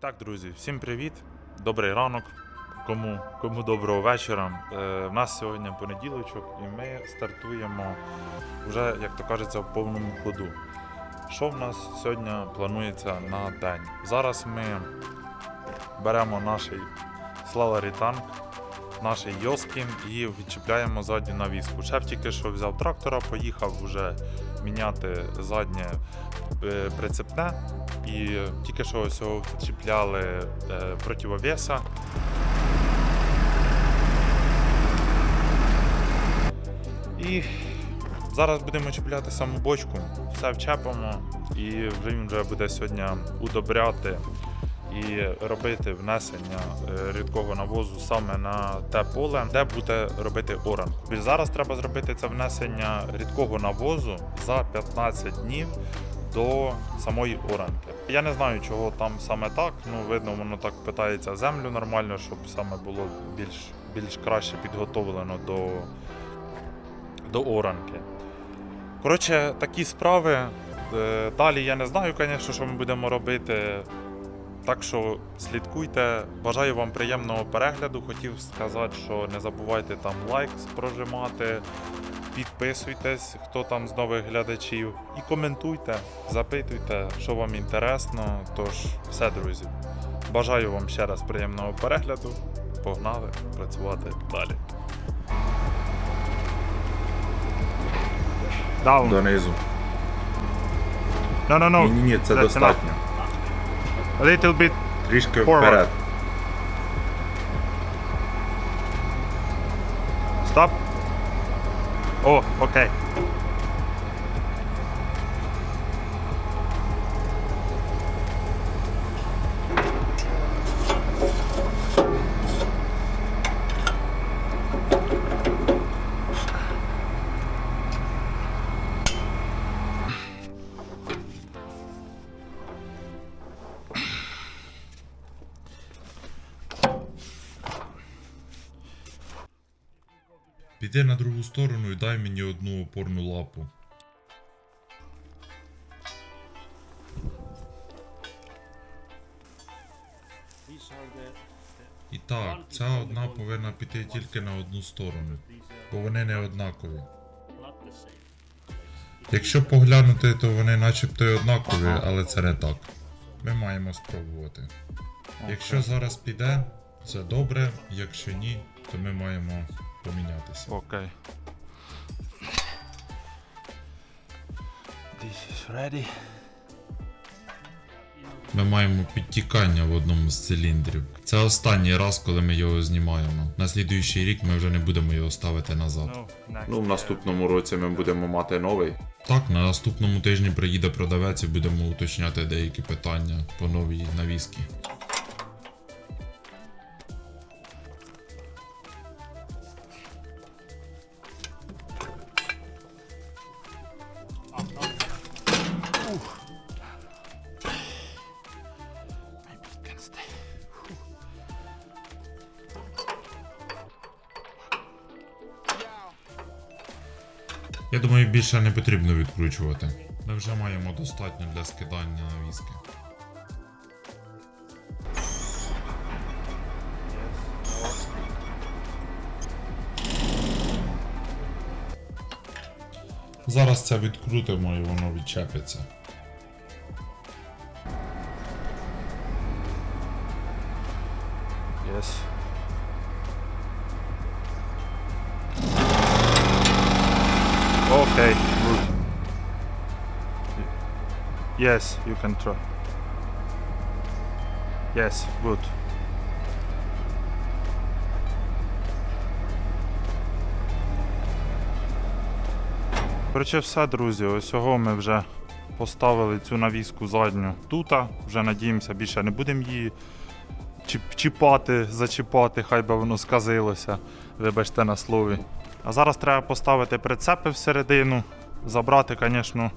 так, друзі, всім привіт, добрий ранок. Кому, кому доброго вечора. Е, в нас сьогодні понеділочок, і ми стартуємо вже, як то кажеться, в повному ходу. Що в нас сьогодні планується на день? Зараз ми беремо наш Слава танк, наш Йоскін і відчіпляємо задню навіску. Шеф тільки що взяв трактора, поїхав вже міняти заднє е, прицепне. І тільки що ось чіпляли е, противовеса. І зараз будемо чіпляти саму бочку, все вчепимо, і вже він вже буде сьогодні удобряти і робити внесення е, рідкого навозу саме на те поле, де буде робити оранку. Зараз треба зробити це внесення рідкого навозу за 15 днів до самої оранки. Я не знаю, чого там саме так. Ну, видно, воно так питається землю нормально, щоб саме було більш, більш краще підготовлено до, до оранки. Коротше, такі справи. Е, Далі я не знаю, звісно, що ми будемо робити. Так що слідкуйте. Бажаю вам приємного перегляду. Хотів сказати, що не забувайте там лайк прожимати, підписуйтесь, хто там з нових глядачів, і коментуйте, запитуйте, що вам інтересно. Тож, все, друзі. Бажаю вам ще раз приємного перегляду. Погнали працювати далі. Down. Донизу. No, no, no. Ні, ні, ні, це That's достатньо. A little bit. Трішки Forward. вперед. О, окей. Піди на другу сторону і дай мені одну опорну лапу. І так, ця одна повинна піти тільки на одну сторону, бо вони не однакові. Якщо поглянути, то вони начебто й однакові, але це не так. Ми маємо спробувати. Якщо зараз піде, це добре, якщо ні, то ми маємо помінятися. Окей. This is ready. Ми маємо підтікання в одному з циліндрів. Це останній раз, коли ми його знімаємо. На слідуючий рік ми вже не будемо його ставити назад. Ну, в наступному році ми будемо мати новий. Так, на наступному тижні приїде продавець і будемо уточняти деякі питання по новій навіскі. Більше не потрібно відкручувати. Ми вже маємо достатньо для скидання навіски. Зараз це відкрутимо і воно відчепиться. Yes, you can try. Yes, good. Коротше, все, друзі. Ось цього ми вже поставили цю навіску задню тута. Вже надіємося, більше не будемо її чіпати, зачіпати, хай би воно сказилося. Вибачте на слові. А зараз треба поставити прицепи всередину, забрати, звісно,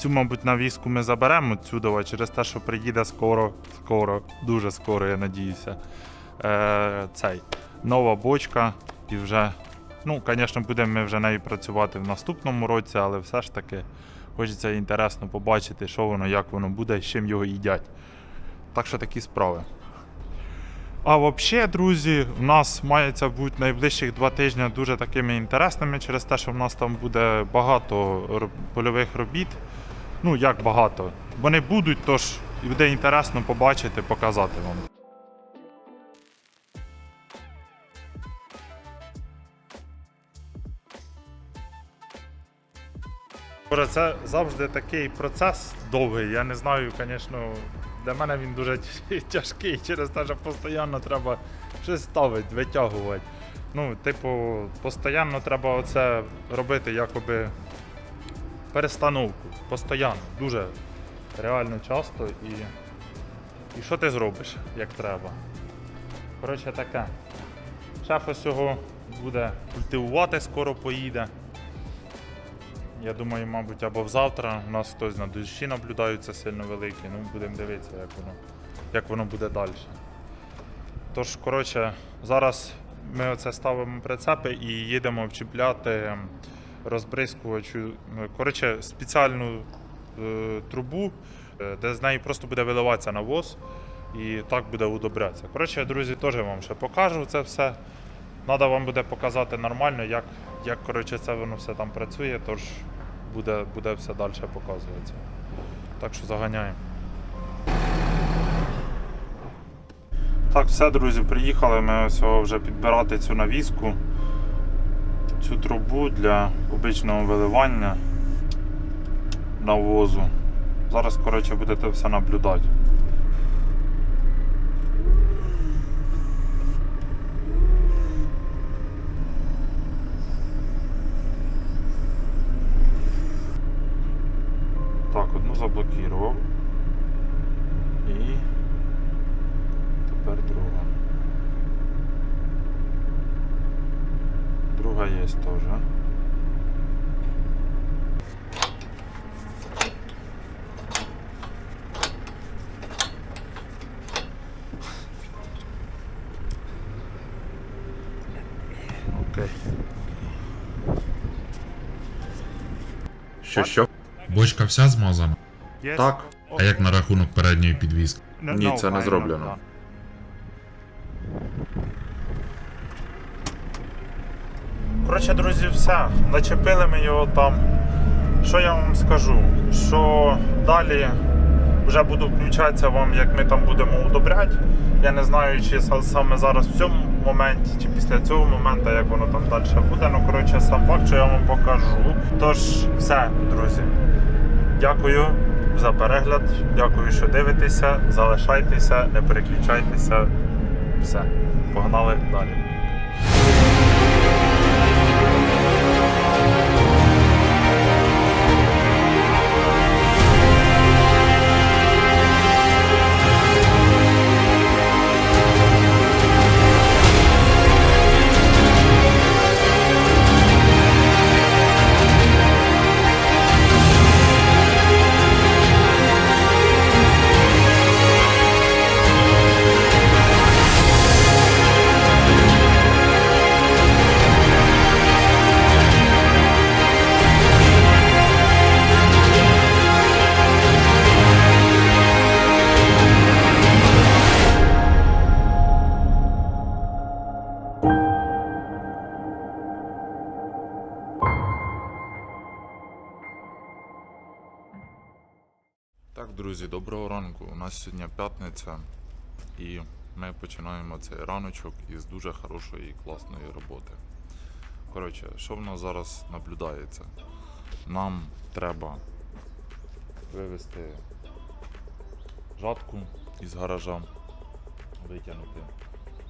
цю, мабуть, навіску ми заберемо отсюди, через те, що приїде скоро, скоро, дуже скоро, я надіюся. Е, цей, нова бочка і вже. Ну, звісно, будемо ми вже нею працювати в наступному році, але все ж таки хочеться інтересно побачити, що воно, як воно буде, з чим його їдять. Так що такі справи. А взагалі, друзі, в нас мається бути найближчих два тижні дуже такими інтересними через те, що в нас там буде багато польових робіт. Ну, як багато. Вони будуть, тож буде інтересно побачити, показати вам. Це завжди такий процес довгий. Я не знаю, звісно, для мене він дуже тяжкий через те, що постійно треба щось ставити, витягувати. Ну, типу, постійно треба оце робити якоби перестановку. Постійно, дуже реально часто і. І що ти зробиш, як треба? Коротше таке. Шеф ось цього буде культивувати, скоро поїде. Я думаю, мабуть, або завтра. У нас хтось на душі наблюдаються сильно великі. Ну, будемо дивитися, як воно, як воно буде далі. Тож, коротше, зараз ми оце ставимо прицепи і їдемо вчіпляти розбризкувачу. е, Коротше, спеціальну е, трубу, е, де з неї просто буде виливатися навоз і так буде удобрятися. Коротше, друзі, теж вам ще покажу це все. Треба вам буде показати нормально, як, як коротше, це воно все там працює, тож буде, буде все далі показуватися. Так що заганяємо. Так, все, друзі, приїхали. Ми ось вже підбирати цю навіску, цю трубу для обичного виливання навозу. Зараз, коротше, будете все наблюдати. Так, одну заблокував. І тепер друга. Є теж. Окей. Що що? Бочка вся змазана. Так. А як на рахунок передньої підвіски? No, Ні, це не зроблено. Коротше, друзі, все. Начепили ми його там. Що я вам скажу? Що далі вже буду включатися вам, як ми там будемо удобряти. Я не знаю, чи саме зараз в цьому моменті, чи після цього моменту, як воно там далі буде. Ну, коротше, сам факт, що я вам покажу. Тож, все, друзі. Дякую за перегляд. Дякую, що дивитеся. Залишайтеся, не переключайтеся. Все, погнали далі. Ранку. У нас сьогодні п'ятниця, і ми починаємо цей раночок із дуже хорошої і класної роботи. Коротше, що в нас зараз наблюдається? Нам треба вивезти жатку із гаража, витягнути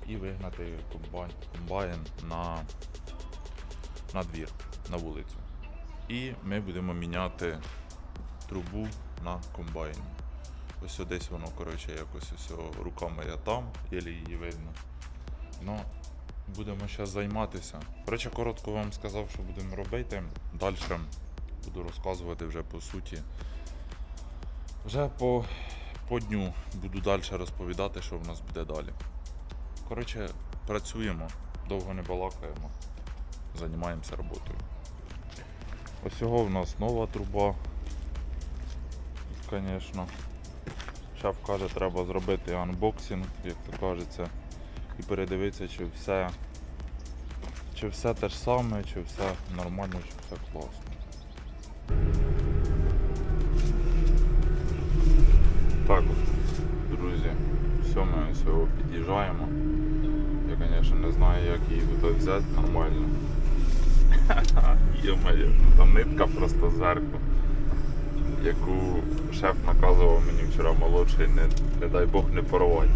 і вигнати комбайн, комбайн на, на двір, на вулицю. І ми будемо міняти трубу на комбайні. Ось десь воно, коротше, якось ось о, рука моя там, єлі її видно. Ну, будемо зараз займатися. Коротше, коротко вам сказав, що будемо робити. Далі буду розказувати вже по суті. Вже по, по дню буду далі розповідати, що в нас буде далі. Коротше, працюємо, довго не балакаємо, займаємося роботою. Ось цього в нас нова труба. Звісно. Шеф каже, треба зробити анбоксинг, як то кажеться, і передивитися, чи все, чи все те ж саме, чи все нормально, чи все класно. Так от, друзі, все, ми всього під'їжджаємо. Я, звісно, не знаю, як її тут взяти нормально. Йо-моє, там нитка просто зверху, яку шеф наказував мені вчора молодший, не, не дай Бог не порвати.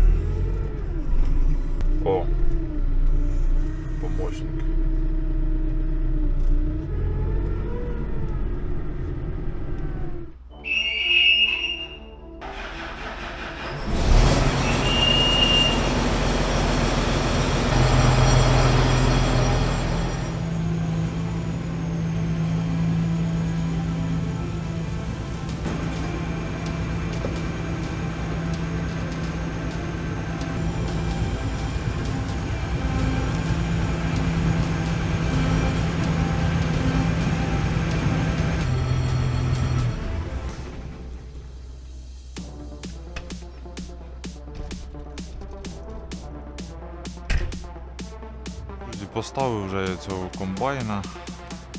О, помощник. Поставив вже цього комбайна.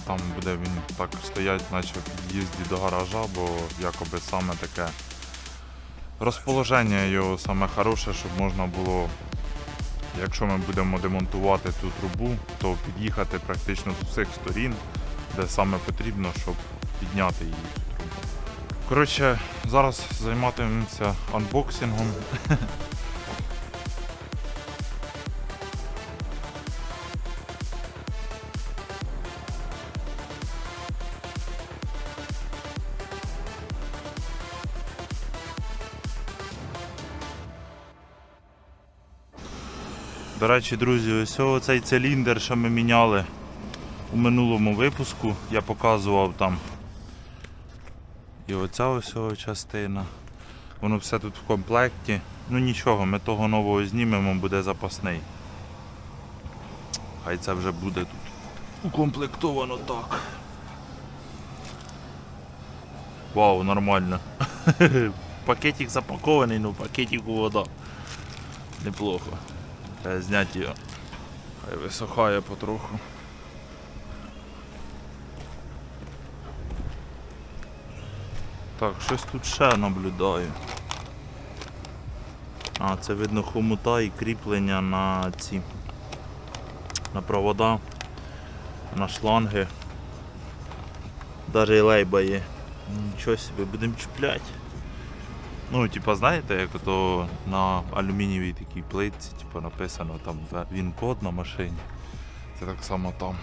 Там буде він так стоять, наче в під'їзді до гаража, бо якоби саме таке розположення його саме хороше, щоб можна було, якщо ми будемо демонтувати ту трубу, то під'їхати практично з усіх сторін, де саме потрібно, щоб підняти її. Коротше, зараз займатимемося анбоксингом. До речі, друзі, ось цей циліндр, що ми міняли у минулому випуску, я показував там. І оця ось частина. Воно все тут в комплекті. Ну нічого, ми того нового знімемо, буде запасний. Хай це вже буде тут укомплектовано так. Вау, нормально. Пакетик запакований, ну пакетику вода. Неплохо. Треба зняти його. Хай висохає потроху. Так, щось тут ще наблюдаю. А, це видно хомута і кріплення на ці на провода, на шланги. Даже і лейба є. Нічого собі, будемо чіпляти. Ну, типа, знаєте, як то на алюмінієвій такій плитці, типа написано там він код на машині. Це так само там.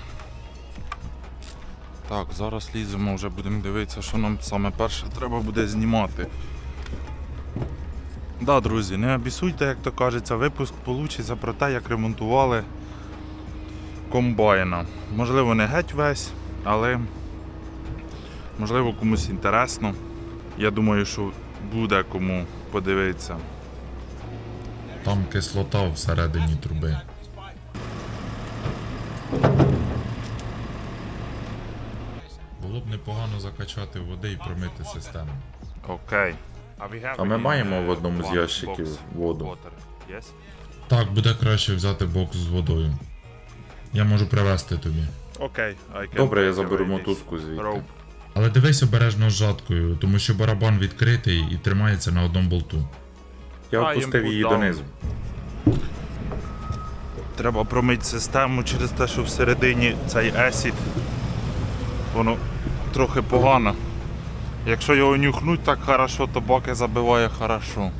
Так, зараз ліземо, вже будемо дивитися, що нам саме перше треба буде знімати. Да, друзі, не обісуйте, як то кажеться, випуск получиться про те, як ремонтували комбайна. Можливо, не геть весь, але можливо комусь інтересно. Я думаю, що буде кому подивитися. Там кислота всередині труби. Було б непогано закачати води і промити систему. Окей. А ми маємо в одному з ящиків воду. Так, буде краще взяти бокс з водою. Я можу привезти тобі. Окей, Добре, я заберу мотузку звідти. Але дивись обережно з жаткою, тому що барабан відкритий і тримається на одному болту. Я А, опустив її донизу. Треба промити систему через те, що всередині цей есід. Воно трохи погано. Якщо його нюхнуть так хорошо, то баки забиває хорошо.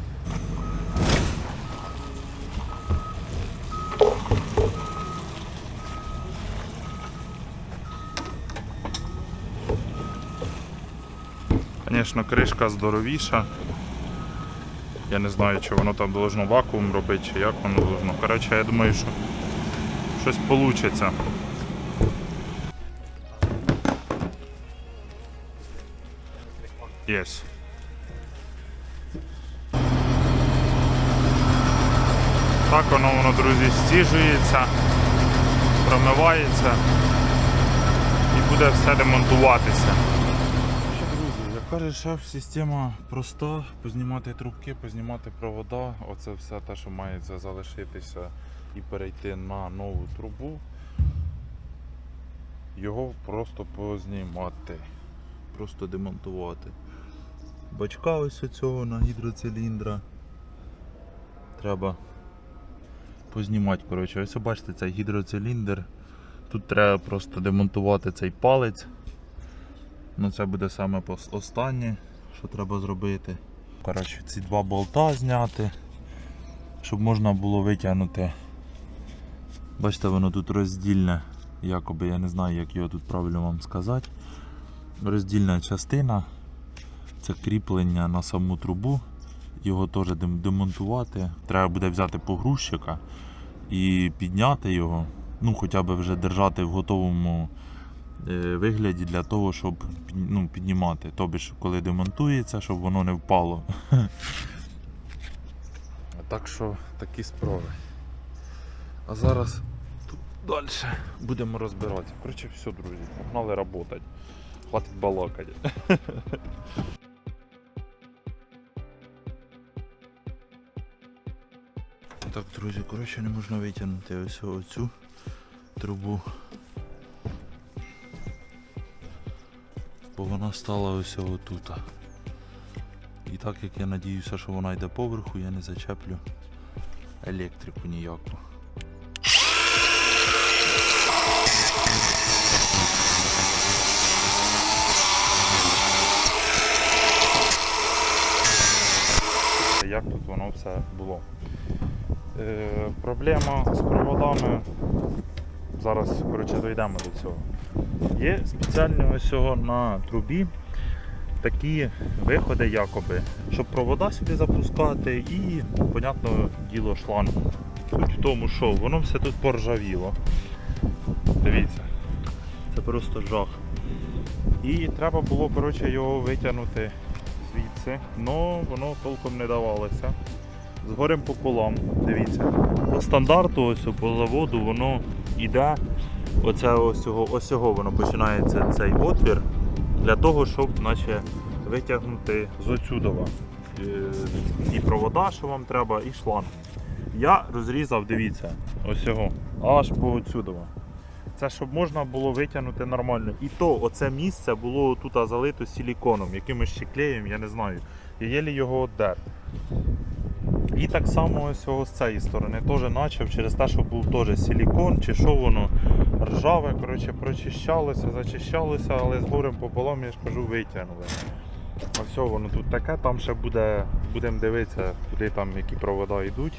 Звісно, кришка здоровіша. Я не знаю, чи воно там должно вакуум робити, чи як воно должно. Коротше, я думаю, що щось вийде. Єс. Так воно, воно, друзі, стіжується, промивається і буде все демонтуватися. Каже, шеф, система проста, познімати трубки, познімати провода, оце все те, що має залишитися і перейти на нову трубу. Його просто познімати. Просто демонтувати. Бачка ось цього на гідроциліндра. Треба познімати. Коротше, ось бачите цей гідроциліндр. Тут треба просто демонтувати цей палець. Ну це буде саме останнє, що треба зробити. Коротше, ці два болта зняти, щоб можна було витягнути. Бачите, воно тут роздільне, якоби я не знаю, як його тут правильно вам сказати. Роздільна частина. Це кріплення на саму трубу. Його теж демонтувати. Треба буде взяти погрузчика і підняти його. Ну, хоча б вже держати в готовому вигляді для того, щоб ну, піднімати. Тобі ж, коли демонтується, щоб воно не впало. Так що такі справи. А зараз далі будемо розбиратися. Коротше, все, друзі, погнали працювати. Хватить балакати. Так, друзі, коротше, не можна витягнути ось оцю трубу. Бо вона стала ось отут. І так як я надіюся, що вона йде поверху, я не зачеплю електрику ніяку. Як тут воно все було? Е, проблема з проводами. Зараз коротше, дійдемо до цього. Є спеціально ось на трубі такі виходи, якоби, щоб провода сюди запускати і, понятно, діло шланг. Суть в тому, що воно все тут поржавіло. Дивіться, це просто жах. І треба було коротше, його витягнути звідси, але воно толком не давалося. З горем пополам, дивіться. По стандарту, ось по заводу, воно йде, оце ось цього, ось цього воно починається цей отвір для того, щоб наче витягнути з отсюдова е, і провода, що вам треба, і шланг. Я розрізав, дивіться, ось цього, аж по отсюдова. Це щоб можна було витягнути нормально. І то оце місце було тут залито силіконом, якимось ще клеєм, я не знаю. Я єлі його оддер. І так само ось з цієї сторони теж почав через те, що був теж силікон, чи що воно ржаве, коротше, прочищалося, зачищалося, але з горем пополам, я ж кажу, витягнули. А все, воно тут таке, там ще буде, будемо дивитися, куди там які провода йдуть.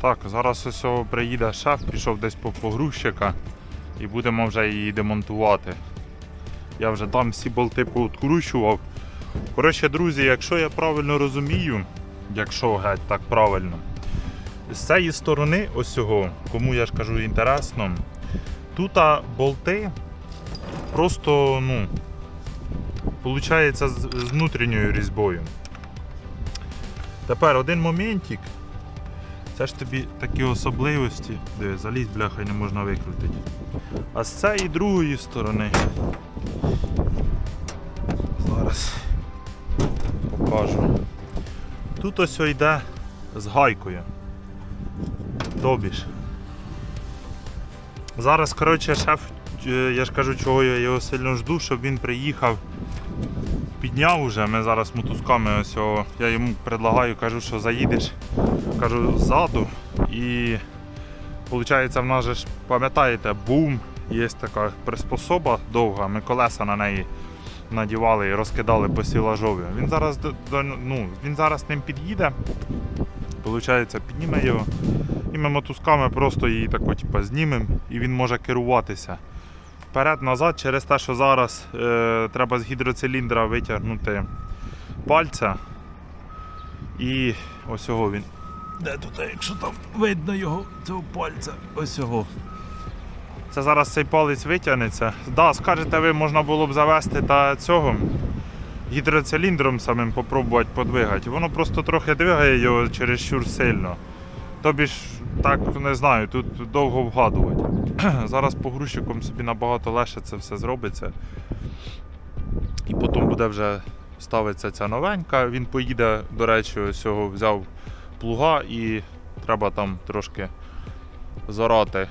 Так, зараз ось приїде шеф, пішов десь по погрузчика і будемо вже її демонтувати. Я вже там всі болти пооткручував. Коротше, друзі, якщо я правильно розумію, якщо геть так правильно, з цієї сторони, ось цього, кому я ж кажу інтересно, тут болти просто, ну, з, з внутрішньою різьбою. Тепер один моментик. Це ж тобі такі особливості, де залізь, бляха, і не можна викрутити. А з цієї другої сторони. Зараз покажу. Тут ось йде з гайкою. Тобі. Зараз, коротше, шеф, е, я ж кажу, чого я його сильно жду, щоб він приїхав. Підняв уже, ми зараз мотузками ось його, я йому предлагаю, кажу, що заїдеш, кажу, ззаду. І виходить, в нас же ж, пам'ятаєте, бум, є така приспособа довга, ми колеса на неї надівали і розкидали по сілажові. Він зараз ну, він зараз ним під'їде, виходить, підніме його. І ми мотузками просто її тако, типу, знімемо і він може керуватися. Вперед-назад, через те, що зараз е, треба з гідроциліндра витягнути пальця. І ось його він. Де тут, якщо там видно його, цього пальця, ось його. Це зараз цей палець витягнеться. Да, скажете ви, можна було б завести та цього гідроциліндром самим попробувати подвигати. Воно просто трохи двигає його чересчур сильно. Тобі ж так не знаю, тут довго вгадувати. Зараз погрузчиком собі набагато легше це все зробиться. І потім буде вже ставиться ця новенька. Він поїде, до речі, ось взяв плуга і треба там трошки зорати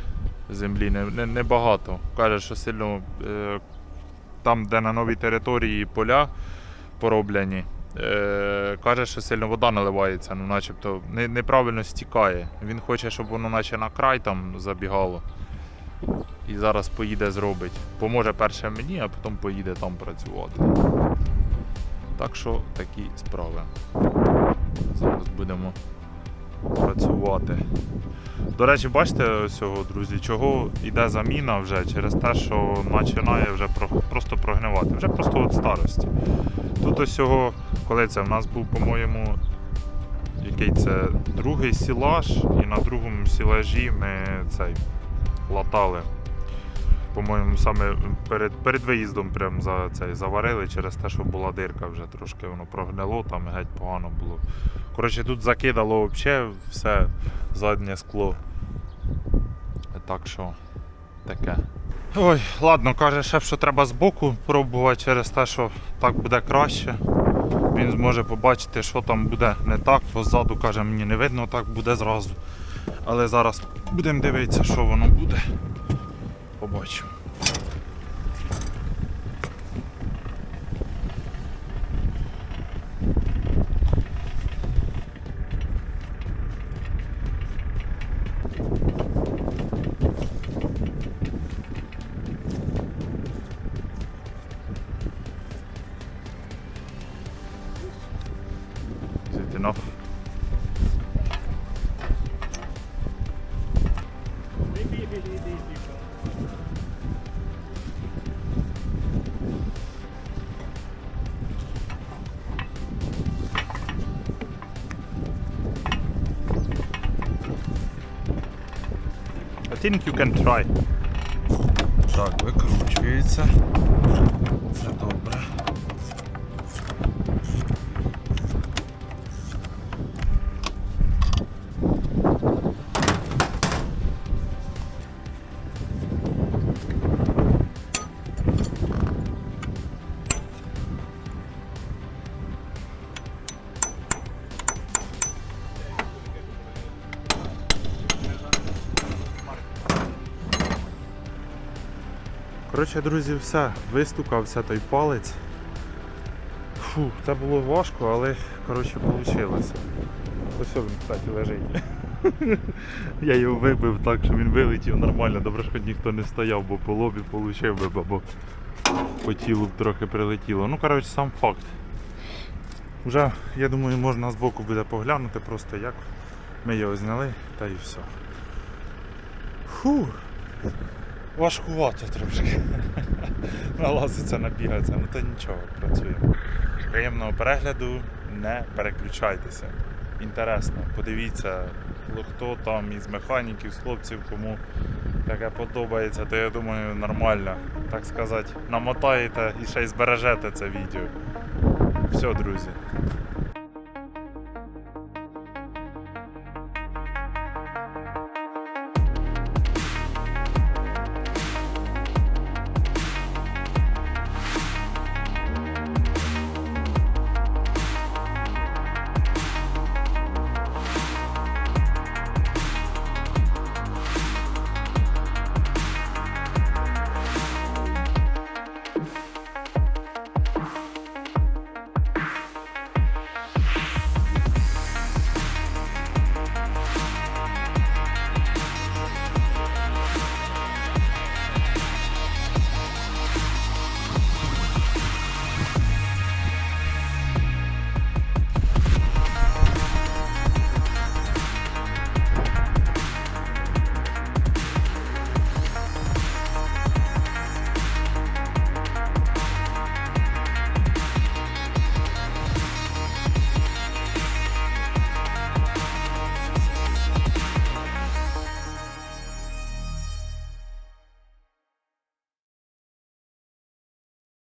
землі. Не, не, небагато. Каже, що сильно е, там, де на новій території поля пороблені. Е, каже, що сильно вода наливається, ну начебто не, неправильно стікає. Він хоче, щоб воно наче на край там забігало. І зараз поїде зробить. Поможе перше мені, а потім поїде там працювати. Так що такі справи. Зараз будемо працювати. До речі, бачите ось друзі, чого йде заміна вже через те, що починає вже просто прогнивати. Вже просто від старості. Тут ось цього, коли це в нас був, по-моєму, який це другий сілаж, і на другому сілажі ми цей латали. По-моєму, саме перед, перед виїздом прям за цей заварили через те, що була дирка вже трошки воно прогнило, там геть погано було. Коротше, тут закидало взагалі все заднє скло. Так що таке. Ой, ладно, каже шеф, що треба збоку пробувати через те, що так буде краще. Він зможе побачити, що там буде не так, бо ззаду каже, мені не видно, так буде зразу. Але зараз будемо дивитися, що воно буде. Побачимо. Think you can try. Так, викручується. Коротше, друзі, все, вистукався той палець. Фу, це було важко, але коротше вийшло. Ось він, кстати, лежить. Я його вибив так, що він вилетів нормально. Добре, що ніхто не стояв, бо по лобі получив би, або по тілу б трохи прилетіло. Ну, коротше, сам факт. Вже, я думаю, можна збоку буде поглянути просто як ми його зняли, та і все. Фу. Важкувато трошки. Налазиться, набігатися, ну то нічого, працюємо. Приємного перегляду, не переключайтеся. Інтересно, подивіться, хто там із механіків, з хлопців, кому таке подобається, то я думаю нормально, так сказати, намотаєте і ще й збережете це відео. Все, друзі.